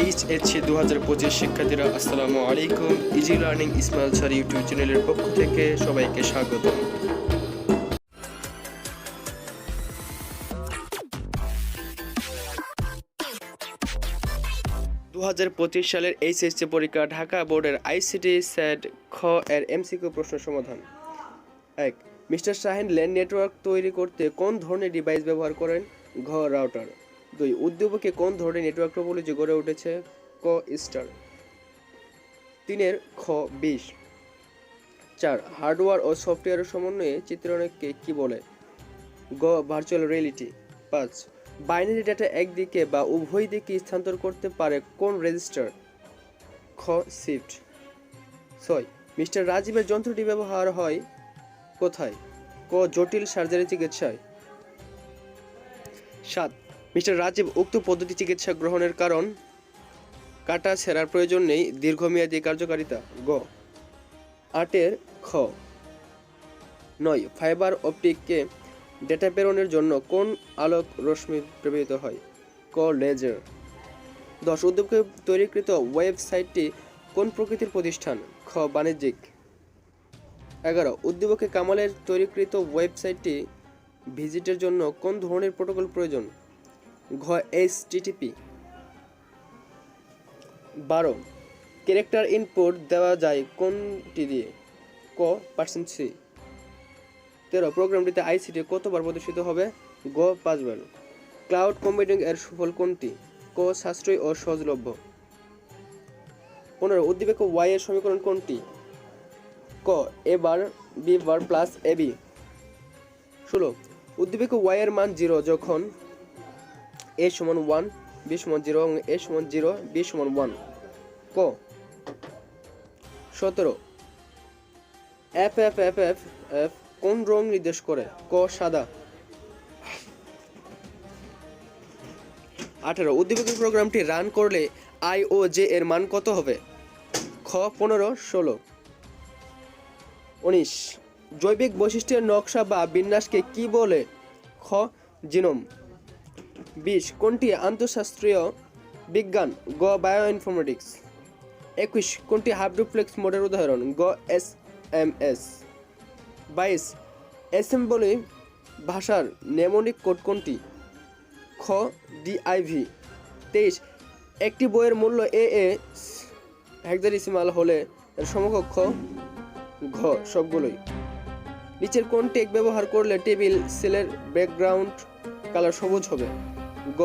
H H দু হাজার পঁচিশ শিক্ষার্থীরা, আসসালামু আলাইকুম। Easy learning Ismail sir YouTube চ্যানেলের পক্ষ থেকে সবাইকে স্বাগত। দু হাজার পঁচিশ সালের এইচএসসি পরীক্ষা ঢাকা বোর্ডের আইসিটি স্যাট খ এর এমসিকিউ প্রশ্ন সমাধান। এক, মিস্টার শাহিন ল্যান্ড নেটওয়ার্ক তৈরি করতে কোন ধরনের ডিভাইস ব্যবহার করেন? ঘ রাউটার দুই, উদ্যোগকে কোন ধরনের নেটওয়ার্ক টোপোলজি গড়ে উঠেছে? ক, স্টার। তিনের, খ বিশ চার, হার্ডওয়্যার ও সফটওয়্যারের সমন্বয়ে চিত্রায়নকে কি বলে? গ ভার্চুয়াল রিয়েলিটি পাঁচ বাইনারি ডেটা একদিকে বা উভয় দিকে স্থানান্তর করতে পারে কোন রেজিস্টার খ শিফট ছয়, মিস্টার রাজীবের যন্ত্রটি ব্যবহার হয় কোথায়? ক, জটিল সার্জারি চিকিৎসায়। সাত মিস্টার রাজীব উক্ত পদ্ধতি চিকিৎসা গ্রহণের কারণ কাটা ছেঁড়ার প্রয়োজন নেই, দীর্ঘমেয়াদী কার্যকারিতা, গ। আটের খ। নয়, ফাইবার অপটিককে ডেটা প্রেরণের জন্য কোন আলোক রশ্মি ব্যবহৃত হয়? ক, লেজার। দশ উদ্যোগে তৈরিকৃত ওয়েবসাইটটি কোন প্রকৃতির প্রতিষ্ঠান? খ, বাণিজ্যিক। এগারো, উদ্দীপকে কামালের তৈরিকৃত ওয়েবসাইটটি ভিজিটের জন্য কোন ধরনের প্রোটোকল প্রয়োজন? ঘ এইচ টিটিপি বারো ক্যারেক্টার ইনপুট দেওয়া যায় কোনটি দিয়ে? ক পার্সেন্ট সি তেরো প্রোগ্রামটিতে আইসিটি কতবার প্রদর্শিত হবে? গ, পাঁচবার। ক্লাউড কম্পিউটিং এর সুফল কোনটি? ক, সাশ্রয়ী ও সহজলভ্য। পনেরো, উদ্দীপক ওয়াই এর সমীকরণ কোনটি? ক A bar B bar plus A B ষোলো, উদ্দীপক ওয়াই এর মান জিরো যখন এ সমান ওয়ান বি সমান জিরো এবং এ সমান জিরো বি সমান ওয়ান। ক? সতেরো। F F F F F কোন রং নির্দেশ করে? ক, সাদা। আঠেরো। উদ্দীপক প্রোগ্রামটি রান করলে আই ও জে এর মান কত হবে? খ, পনেরো, ষোলো। উনিশ। জৈবিক বৈশিষ্ট্যের নকশা বা বিন্যাসকে কি বলে? খ, জিনোম। বিশ কোনটি আন্তঃশাস্ত্রীয় বিজ্ঞান? গ বায়ো ইনফরমেটিক্স একুশ, কোনটি হাফ ডুপ্লেক্স মোডের উদাহরণ? গ, এস এম এস। বাইশ, অ্যাসেম্বলি ভাষার নেমনিক কোড কোনটি? খ ডিআইভি তেইশ, একটি বইয়ের মূল্য এ এ হেক্সাডেসিমাল হলে এর সমকক্ষ ঘ, সবগুলোই। নিচের কোন টেক ব্যবহার করলে টেবিল, সেলের ব্যাকগ্রাউন্ড কালার সবুজ হবে? গ।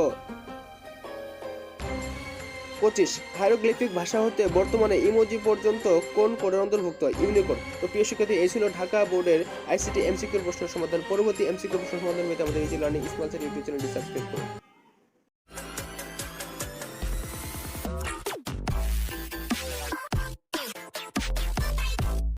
পঁচিশ, হাইরোগ্লিফিক ভাষা হতে বর্তমানে ইমোজি পর্যন্ত কোন কোডের অন্তর্ভুক্ত? ইউনিকোড। তো প্রিয় শিক্ষার্থী, এই ছিল ঢাকা বোর্ডের আইসিটি এমসিকিউর প্রশ্ন সমাধান। পরবর্তী এমসিকিউ প্রশ্ন সমাধান পেতে আমাদের এই লার্নিং ইউটিউব চ্যানেলটি সাবস্ক্রাইব করুন।